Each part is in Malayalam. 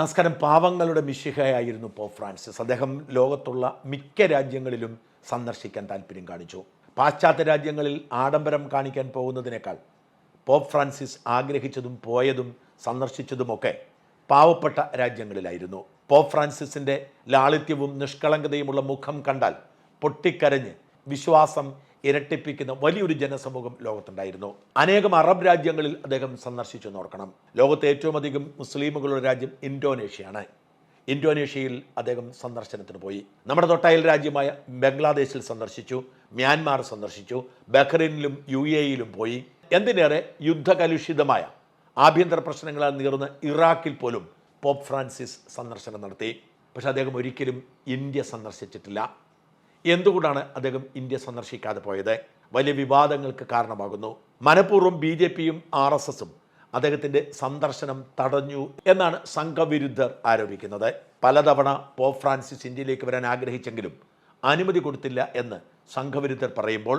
നമസ്കാരം. പാവങ്ങളുടെ മിശിഹയായിരുന്നു പോപ്പ് ഫ്രാൻസിസ്. അദ്ദേഹം ലോകത്തുള്ള മിക്ക രാജ്യങ്ങളിലും സന്ദർശിക്കാൻ താല്പര്യം കാണിച്ചു. പാശ്ചാത്യ രാജ്യങ്ങളിൽ ആഡംബരം കാണിക്കാൻ പോകുന്നതിനേക്കാൾ പോപ്പ് ഫ്രാൻസിസ് ആഗ്രഹിച്ചതും പോയതും സന്ദർശിച്ചതുമൊക്കെ പാവപ്പെട്ട രാജ്യങ്ങളിലായിരുന്നു. പോപ്പ് ഫ്രാൻസിസിന്റെ ലാളിത്യവും നിഷ്കളങ്കതയുമുള്ള മുഖം കണ്ടാൽ പൊട്ടിക്കരഞ്ഞ് വിശ്വാസം ഇരട്ടിപ്പിക്കുന്ന വലിയൊരു ജനസമൂഹം ലോകത്തുണ്ടായിരുന്നു. അനേകം അറബ് രാജ്യങ്ങളിൽ അദ്ദേഹം സന്ദർശിച്ചു നോക്കണം ലോകത്തെ ഏറ്റവും അധികം മുസ്ലിമുകളുടെ രാജ്യം ഇന്തോനേഷ്യയാണ്. ഇന്തോനേഷ്യയിൽ അദ്ദേഹം സന്ദർശനത്തിന് പോയി. നമ്മുടെ തൊട്ടയൽ രാജ്യമായ ബംഗ്ലാദേശിൽ സന്ദർശിച്ചു മ്യാൻമാർ സന്ദർശിച്ചു ബഹ്റിനിലും യു എയിലും പോയി. എന്തിനേറെ യുദ്ധകലുഷിതമായ ആഭ്യന്തര പ്രശ്നങ്ങളാൽ നീറുന്ന ഇറാഖിൽ പോലും പോപ്പ് ഫ്രാൻസിസ് സന്ദർശനം നടത്തി. പക്ഷേ അദ്ദേഹം ഒരിക്കലും ഇന്ത്യ സന്ദർശിച്ചിട്ടില്ല. എന്തുകൊണ്ടാണ് അദ്ദേഹം ഇന്ത്യ സന്ദർശിക്കാതെ പോയത്? വലിയ വിവാദങ്ങൾക്ക് കാരണമാകുന്നു. മനഃപൂർവം ബി ജെ പിയും ആർ എസ് എസും അദ്ദേഹത്തിന്റെ സന്ദർശനം തടഞ്ഞു എന്നാണ് സംഘവിരുദ്ധർ ആരോപിക്കുന്നത്. പലതവണ പോപ്പ് ഫ്രാൻസിസ് ഇന്ത്യയിലേക്ക് വരാൻ ആഗ്രഹിച്ചെങ്കിലും അനുമതി കൊടുത്തില്ല എന്ന് സംഘവിരുദ്ധർ പറയുമ്പോൾ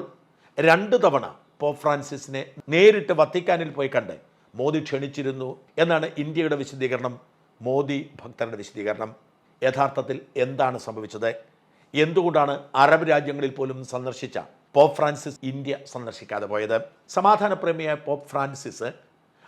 രണ്ട് തവണ പോപ്പ് ഫ്രാൻസിസിനെ നേരിട്ട് വത്തിക്കാനിൽ പോയി കണ്ട് മോദി ക്ഷണിച്ചിരുന്നു എന്നാണ് ഇന്ത്യയുടെ വിശദീകരണം മോദി ഭക്തരുടെ വിശദീകരണം. യഥാർത്ഥത്തിൽ എന്താണ് സംഭവിച്ചത്? എന്തുകൊണ്ടാണ് അറബ് രാജ്യങ്ങളിൽ പോലും സന്ദർശിച്ച പോപ്പ് ഫ്രാൻസിസ് ഇന്ത്യ സന്ദർശിക്കാതെ പോയത്? സമാധാനപ്രേമിയായ പോപ്പ് ഫ്രാൻസിസ്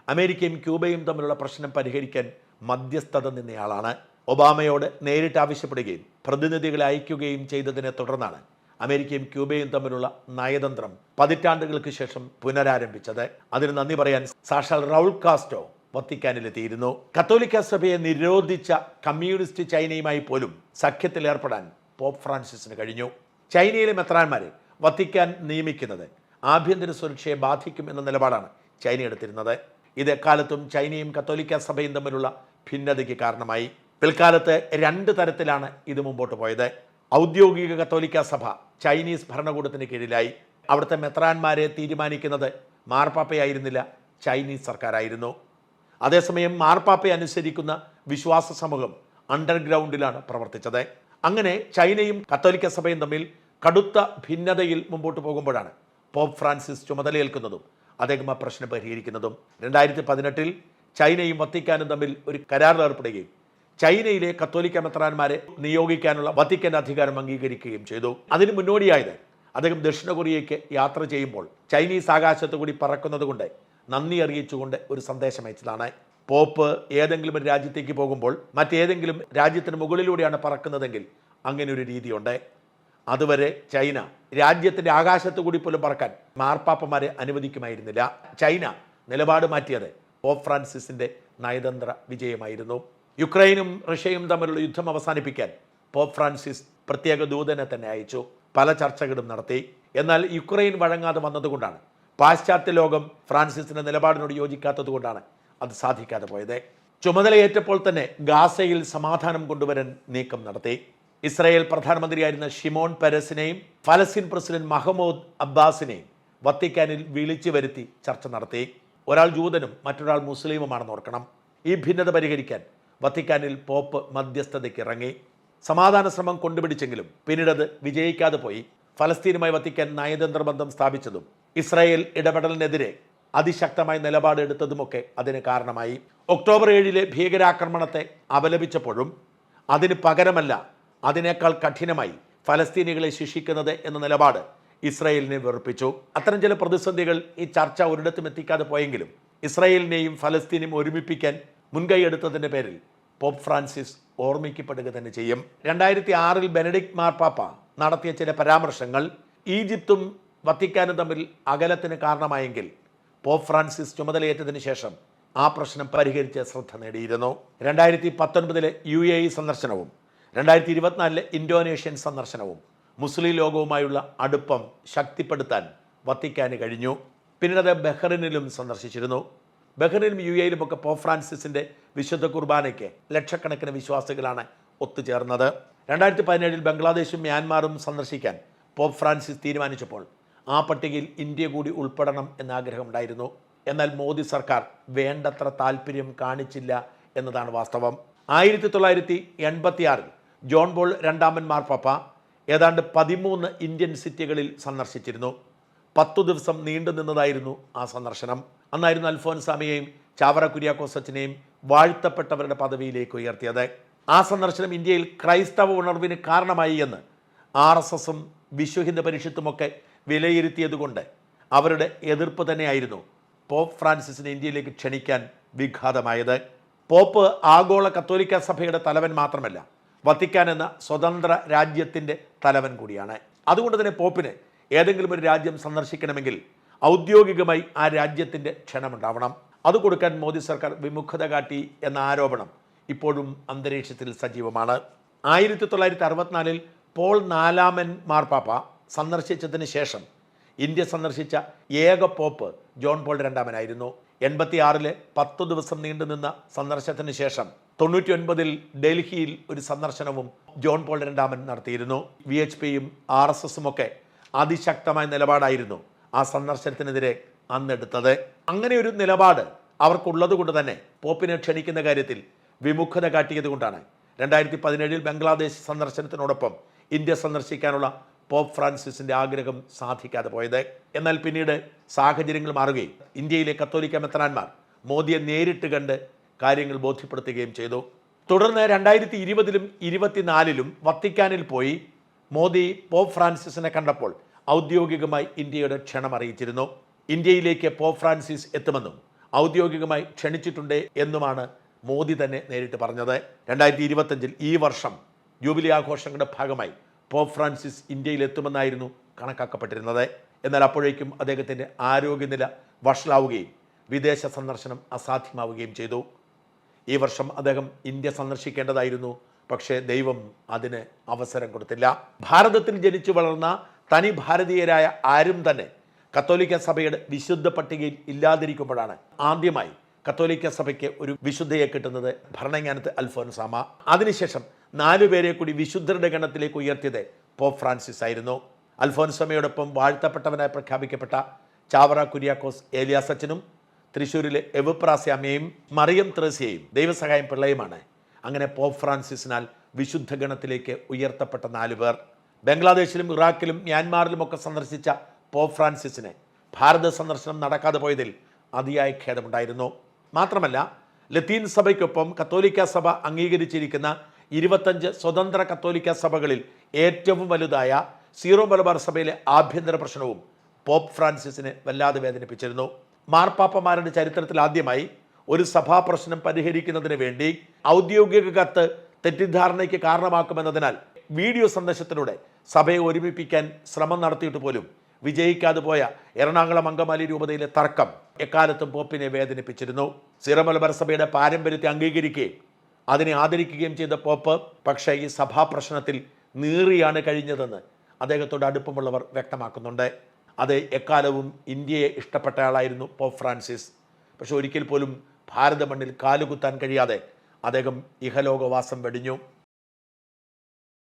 അമേരിക്കയും ക്യൂബയും തമ്മിലുള്ള പ്രശ്നം പരിഹരിക്കാൻ മധ്യസ്ഥത നിന്നയാളാണ്. ഒബാമയോട് നേരിട്ട് ആവശ്യപ്പെടുകയും പ്രതിനിധികളെ അയക്കുകയും ചെയ്തതിനെ തുടർന്നാണ് അമേരിക്കയും ക്യൂബയും തമ്മിലുള്ള നയതന്ത്രം പതിറ്റാണ്ടുകൾക്ക് ശേഷം പുനരാരംഭിച്ചത്. അതിന് നന്ദി പറയാൻ സാക്ഷാൽ റൗൾ കാസ്റ്റോ വത്തിക്കാനിലെത്തിയിരുന്നു. കത്തോലിക്ക സഭയെ നിരോധിച്ച കമ്മ്യൂണിസ്റ്റ് ചൈനയുമായി പോലും സഖ്യത്തിലേർപ്പെടാൻ പോപ്പ് ഫ്രാൻസിസിന് കഴിഞ്ഞു. ചൈനയിലെ മെത്രാന്മാരെ വത്തിക്കാൻ നിയമിക്കുന്നത് ആഭ്യന്തര സുരക്ഷയെ ബാധിക്കും എന്ന നിലപാടാണ് ചൈന എടുത്തിരുന്നത്. ഇത് എക്കാലത്തും ചൈനയും കത്തോലിക്ക സഭയും തമ്മിലുള്ള ഭിന്നതയ്ക്ക് കാരണമായി. പിൽക്കാലത്ത് രണ്ട് തരത്തിലാണ് ഇത് മുമ്പോട്ട് പോയത്. ഔദ്യോഗിക കത്തോലിക്ക സഭ ചൈനീസ് ഭരണകൂടത്തിന് കീഴിലായി. അവിടുത്തെ മെത്രാന്മാരെ തീരുമാനിക്കുന്നത് മാർപ്പാപ്പയായിരുന്നില്ല ചൈനീസ് സർക്കാരായിരുന്നു. അതേസമയം മാർപ്പാപ്പയെ അനുസരിക്കുന്ന വിശ്വാസ സമൂഹം അണ്ടർഗ്രൗണ്ടിലാണ് പ്രവർത്തിച്ചത്. അങ്ങനെ ചൈനയും കത്തോലിക്ക സഭയും തമ്മിൽ കടുത്ത ഭിന്നതയിൽ മുമ്പോട്ട് പോകുമ്പോഴാണ് പോപ്പ് ഫ്രാൻസിസ് ചുമതലയേൽക്കുന്നതും അദ്ദേഹം ആ പ്രശ്നം പരിഹരിക്കുന്നതും. രണ്ടായിരത്തി പതിനെട്ടിൽ ചൈനയും വത്തിക്കാനും തമ്മിൽ ഒരു കരാറിൽ ഏർപ്പെടുകയും ചൈനയിലെ കത്തോലിക്ക മെത്രാന്മാരെ നിയോഗിക്കാനുള്ള വത്തിക്കാൻ അധികാരം അംഗീകരിക്കുകയും ചെയ്തു. അതിന് മുന്നോടിയായത് അദ്ദേഹം ദക്ഷിണ കൊറിയയ്ക്ക് യാത്ര ചെയ്യുമ്പോൾ ചൈനീസ് ആകാശത്തു കൂടി പറക്കുന്നത് കൊണ്ട് നന്ദി അറിയിച്ചുകൊണ്ട് ഒരു സന്ദേശം അയച്ചതാണ്. പോപ്പ് ഏതെങ്കിലും ഒരു രാജ്യത്തേക്ക് പോകുമ്പോൾ മറ്റേതെങ്കിലും രാജ്യത്തിന് മുകളിലൂടെയാണ് പറക്കുന്നതെങ്കിൽ അങ്ങനെ ഒരു രീതിയുണ്ട്. അതുവരെ ചൈന രാജ്യത്തിന്റെ ആകാശത്ത് കൂടി പോലും പറക്കാൻ മാർപ്പാപ്പമാരെ അനുവദിക്കുമായിരുന്നില്ല. ചൈന നിലപാട് മാറ്റിയത് പോപ്പ് ഫ്രാൻസിസിന്റെ നയതന്ത്ര വിജയമായിരുന്നു. യുക്രൈനും റഷ്യയും തമ്മിലുള്ള യുദ്ധം അവസാനിപ്പിക്കാൻ പോപ്പ് ഫ്രാൻസിസ് പ്രത്യേക ദൂതനെ തന്നെ അയച്ചു. പല ചർച്ചകളും നടത്തി. എന്നാൽ യുക്രൈൻ വഴങ്ങാതെ വന്നതുകൊണ്ടാണ് പാശ്ചാത്യ ലോകം ഫ്രാൻസിസിന്റെ നിലപാടിനോട് യോജിക്കാത്തതുകൊണ്ടാണ് അത് സാധിക്കാതെ പോയത്. ചുമതലയേറ്റപ്പോൾ തന്നെ ഗാസയിൽ സമാധാനം കൊണ്ടുവരാൻ നീക്കം നടത്തി. ഇസ്രായേൽ പ്രധാനമന്ത്രിയായിരുന്ന ഷിമോൺ പെരസിനെയും ഫലസ്തീൻ പ്രസിഡന്റ് മഹമ്മൂദ് അബ്ബാസിനെയും വത്തിക്കാനിൽ വിളിച്ചു വരുത്തി ചർച്ച നടത്തി. ഒരാൾ ജൂതനും മറ്റൊരാൾ മുസ്ലിമുമാണെന്ന് ഓർക്കണം. ഈ ഭിന്നത പരിഹരിക്കാൻ വത്തിക്കാനിൽ പോപ്പ് മധ്യസ്ഥതയ്ക്ക് ഇറങ്ങി. സമാധാന ശ്രമം കൊണ്ടുപിടിച്ചെങ്കിലും പിന്നീടത് വിജയിക്കാതെ പോയി. ഫലസ്തീനുമായി വത്തിക്കാൻ നയതന്ത്ര ബന്ധം സ്ഥാപിച്ചതും ഇസ്രായേൽ ഇടപെടലിനെതിരെ അതിശക്തമായ നിലപാട് എടുത്തതുമൊക്കെ അതിന് കാരണമായി. ഒക്ടോബർ ഏഴിലെ ഭീകരാക്രമണത്തെ അപലപിച്ചപ്പോഴും അതിന് പകരമല്ല അതിനേക്കാൾ കഠിനമായി ഫലസ്തീനികളെ ശിക്ഷിക്കുന്നത് എന്ന നിലപാട് ഇസ്രായേലിനെ വെറുപ്പിച്ചു. അത്തരം ചില പ്രതിസന്ധികൾ ഈ ചർച്ച ഒരിടത്തും എത്തിക്കാതെ പോയെങ്കിലും ഇസ്രായേലിനെയും ഫലസ്തീനെയും ഒരുമിപ്പിക്കാൻ മുൻകൈ എടുത്തതിന്റെ പേരിൽ പോപ്പ് ഫ്രാൻസിസ് ഓർമ്മിക്കപ്പെടുക തന്നെ ചെയ്യും. രണ്ടായിരത്തി ആറിൽ ബെനഡിക്ട് മാർപ്പാപ്പ നടത്തിയ ചില പരാമർശങ്ങൾ ഈജിപ്തും വത്തിക്കാനും തമ്മിൽ അകലത്തിന് കാരണമായെങ്കിൽ പോപ്പ് ഫ്രാൻസിസ് ചുമതലയേറ്റതിനു ശേഷം ആ പ്രശ്നം പരിഹരിച്ച് ശ്രദ്ധ നേടിയിരുന്നു. രണ്ടായിരത്തി പത്തൊൻപതിലെ യു എ ഇ സന്ദർശനവും രണ്ടായിരത്തി ഇരുപത്തിനാലിലെ ഇന്തോനേഷ്യൻ സന്ദർശനവും മുസ്ലിം ലോകവുമായുള്ള അടുപ്പം ശക്തിപ്പെടുത്താൻ വത്തിക്കാന് കഴിഞ്ഞു. പിന്നീട് ബഹ്റിനിലും സന്ദർശിച്ചിരുന്നു. ബഹ്റിനും യു എയിലുമൊക്കെ പോപ്പ് ഫ്രാൻസിസിന്റെ വിശുദ്ധ കുർബാനയ്ക്ക് ലക്ഷക്കണക്കിന് വിശ്വാസികളാണ് ഒത്തുചേർന്നത്. രണ്ടായിരത്തി പതിനേഴിൽ ബംഗ്ലാദേശും മ്യാൻമാറും സന്ദർശിക്കാൻ പോപ്പ് ഫ്രാൻസിസ് തീരുമാനിച്ചപ്പോൾ ആ പട്ടികയിൽ ഇന്ത്യ കൂടി ഉൾപ്പെടണം എന്ന ആഗ്രഹമുണ്ടായിരുന്നു എന്നാൽ മോദി സർക്കാർ വേണ്ടത്ര താല്പര്യം കാണിച്ചില്ല എന്നതാണ് വാസ്തവം. ആയിരത്തി തൊള്ളായിരത്തി എൺപത്തിയാറിൽ ജോൺ ബോൾ രണ്ടാമൻ മാർപ്പാപ്പ ഏതാണ്ട് പതിമൂന്ന് ഇന്ത്യൻ സിറ്റികളിൽ സന്ദർശിച്ചിരുന്നു. പത്തു ദിവസം നീണ്ടു നിന്നതായിരുന്നു ആ സന്ദർശനം. അന്നായിരുന്നു അൽഫോൻസാമിയെയും ചാവറ കുര്യാക്കോസ് സച്ചിനെയും വാഴ്ത്തപ്പെട്ടവരുടെ പദവിയിലേക്ക് ഉയർത്തിയത്. ആ സന്ദർശനം ഇന്ത്യയിൽ ക്രൈസ്തവ ഉണർവിന് കാരണമായി എന്ന് ആർ എസ് എസും വിശ്വഹിന്ദു പരിഷത്തുമൊക്കെ വിലയിരുത്തിയതുകൊണ്ട് അവരുടെ എതിർപ്പ് തന്നെയായിരുന്നു പോപ്പ് ഫ്രാൻസിസിനെ ഇന്ത്യയിലേക്ക് ക്ഷണിക്കാൻ വിഘാതമായത്. പോപ്പ് ആഗോള കത്തോലിക്ക സഭയുടെ തലവൻ മാത്രമല്ല വത്തിക്കാൻ എന്ന സ്വതന്ത്ര രാജ്യത്തിന്റെ തലവൻ കൂടിയാണ്. അതുകൊണ്ട് തന്നെ പോപ്പിന് ഏതെങ്കിലും ഒരു രാജ്യം സന്ദർശിക്കണമെങ്കിൽ ഔദ്യോഗികമായി ആ രാജ്യത്തിന്റെ ക്ഷണമുണ്ടാവണം. അത് കൊടുക്കാൻ മോദി സർക്കാർ വിമുഖത കാട്ടി എന്ന ആരോപണം ഇപ്പോഴും അന്തരീക്ഷത്തിൽ സജീവമാണ്. ആയിരത്തി തൊള്ളായിരത്തി അറുപത്തിനാലിൽ പോൾ നാലാമൻ മാർപ്പാപ്പ സന്ദർശിച്ചതിന് ശേഷം ഇന്ത്യ സന്ദർശിച്ച ഏക പോപ്പ് ജോൺ പോൾ രണ്ടാമനായിരുന്നു. എൺപത്തി ആറിലെ പത്തു ദിവസം നീണ്ടുനിന്ന സന്ദർശനത്തിന് ശേഷം തൊണ്ണൂറ്റി ഒൻപതിൽ ഡൽഹിയിൽ ഒരു സന്ദർശനവും ജോൺ പോൾ രണ്ടാമൻ നടത്തിയിരുന്നു. വി എച്ച് പിയും ആർ എസ് എസും ഒക്കെ അതിശക്തമായ നിലപാടായിരുന്നു ആ സന്ദർശനത്തിനെതിരെ അന്നെടുത്തത്. അങ്ങനെ ഒരു നിലപാട് അവർക്കുള്ളത് കൊണ്ട് തന്നെ പോപ്പിനെ ക്ഷണിക്കുന്ന കാര്യത്തിൽ വിമുഖത കാട്ടിയത് കൊണ്ടാണ്. രണ്ടായിരത്തി പതിനേഴിൽ ബംഗ്ലാദേശ് സന്ദർശനത്തിനോടൊപ്പം ഇന്ത്യ സന്ദർശിക്കാനുള്ള പോപ്പ് ഫ്രാൻസിസിന്റെ ആഗ്രഹം സാധിക്കാതെ പോയത്. എന്നാൽ പിന്നീട് സാഹചര്യങ്ങൾ മാറുകയും ഇന്ത്യയിലെ കത്തോലിക്ക മെത്രാന്മാർ മോദിയെ നേരിട്ട് കണ്ട് കാര്യങ്ങൾ ബോധ്യപ്പെടുത്തുകയും ചെയ്തു. തുടർന്ന് രണ്ടായിരത്തി ഇരുപതിലും ഇരുപത്തിനാലിലും വത്തിക്കാനിൽ പോയി മോദി പോപ്പ് ഫ്രാൻസിസിനെ കണ്ടപ്പോൾ ഔദ്യോഗികമായി ഇന്ത്യയുടെ ക്ഷണം അറിയിച്ചിരുന്നു. ഇന്ത്യയിലേക്ക് പോപ്പ് ഫ്രാൻസിസ് എത്തുമെന്നും ഔദ്യോഗികമായി ക്ഷണിച്ചിട്ടുണ്ട് എന്നുമാണ് മോദി തന്നെ നേരിട്ട് പറഞ്ഞത്. രണ്ടായിരത്തി ഇരുപത്തഞ്ചിൽ ഈ വർഷം ജൂബിലി ആഘോഷങ്ങളുടെ ഭാഗമായി പോപ്പ് ഫ്രാൻസിസ് ഇന്ത്യയിൽ എത്തുമെന്നായിരുന്നു കണക്കാക്കപ്പെട്ടിരുന്നത്. എന്നാൽ അപ്പോഴേക്കും അദ്ദേഹത്തിന്റെ ആരോഗ്യനില വഷളാവുകയും വിദേശ സന്ദർശനം അസാധ്യമാവുകയും ചെയ്തു. ഈ വർഷം അദ്ദേഹം ഇന്ത്യ സന്ദർശിക്കേണ്ടതായിരുന്നു. പക്ഷേ ദൈവം അതിന് അവസരം കൊടുത്തില്ല. ഭാരതത്തിൽ ജനിച്ചു വളർന്ന തനി ഭാരതീയരായ ആരും തന്നെ കത്തോലിക്ക സഭയുടെ വിശുദ്ധ പട്ടികയിൽ ഇല്ലാതിരിക്കുമ്പോഴാണ് ആദ്യമായി കത്തോലിക്ക സഭയ്ക്ക് ഒരു വിശുദ്ധയെ കിട്ടുന്നത് ഭരണങ്ങാനത്ത് അൽഫോൻസാമ അതിനുശേഷം നാലു പേരെ കൂടി വിശുദ്ധരുടെ ഗണത്തിലേക്ക് ഉയർത്തിയത് പോപ്പ് ഫ്രാൻസിസ് ആയിരുന്നു. അൽഫോൻസമയോടൊപ്പം വാഴ്ത്തപ്പെട്ടവനായി പ്രഖ്യാപിക്കപ്പെട്ട ചാവറ കുര്യാക്കോസ് ഏലിയാസ് അച്ഛനും തൃശ്ശൂരിലെ എവുപ്രാസ്യാമ്മയും മറിയം ത്രേസ്യയും ദൈവസഹായം പിള്ളയുമാണ്. അങ്ങനെ പോപ്പ് ഫ്രാൻസിസിനാൽ വിശുദ്ധ ഗണത്തിലേക്ക് ഉയർത്തപ്പെട്ട നാലു പേർ ബംഗ്ലാദേശിലും ഇറാഖിലും മ്യാൻമാറിലുമൊക്കെ സന്ദർശിച്ച പോപ്പ് ഫ്രാൻസിസിന് ഭാരത സന്ദർശനം നടക്കാതെ പോയതിൽ അതിയായ ഖേദമുണ്ടായിരുന്നു. മാത്രമല്ല ലത്തീൻ സഭയ്ക്കൊപ്പം കത്തോലിക്ക സഭ അംഗീകരിച്ചിരിക്കുന്ന ഇരുപത്തഞ്ച് സ്വതന്ത്ര കത്തോലിക്ക സഭകളിൽ ഏറ്റവും വലുതായ സീറോ മലബാർ സഭയിലെ ആഭ്യന്തര പ്രശ്നവും പോപ്പ് ഫ്രാൻസിസിനെ വല്ലാതെ വേദനിപ്പിച്ചിരുന്നു. മാർപ്പാപ്പമാരുടെ ചരിത്രത്തിൽ ആദ്യമായി ഒരു സഭാ പ്രശ്നം പരിഹരിക്കുന്നതിന് വേണ്ടി ഔദ്യോഗിക കത്ത് തെറ്റിദ്ധാരണയ്ക്ക് കാരണമാക്കുമെന്നതിനാൽ വീഡിയോ സന്ദേശത്തിലൂടെ സഭയെ ഒരുമിപ്പിക്കാൻ ശ്രമം നടത്തിയിട്ട് പോലും വിജയിക്കാതെ പോയ എറണാകുളം അങ്കമാലി രൂപതയിലെ തർക്കം എക്കാലത്തും പോപ്പിനെ വേദനിപ്പിച്ചിരുന്നു. സിറമലബർ സഭയുടെ പാരമ്പര്യത്തെ അംഗീകരിക്കുകയും അതിനെ ആദരിക്കുകയും ചെയ്ത പോപ്പ് പക്ഷേ ഈ സഭാ പ്രശ്നത്തിൽ നീറിയാണ് കഴിഞ്ഞതെന്ന് അദ്ദേഹത്തോട് അടുപ്പമുള്ളവർ വ്യക്തമാക്കുന്നുണ്ട്. അത് എക്കാലവും ഇന്ത്യയെ ഇഷ്ടപ്പെട്ട ആളായിരുന്നു പോപ്പ് ഫ്രാൻസിസ്. പക്ഷെ ഒരിക്കൽ പോലും ഭാരത മണ്ണിൽ കാലുകുത്താൻ കഴിയാതെ അദ്ദേഹം ഇഹലോകവാസം വെടിഞ്ഞു.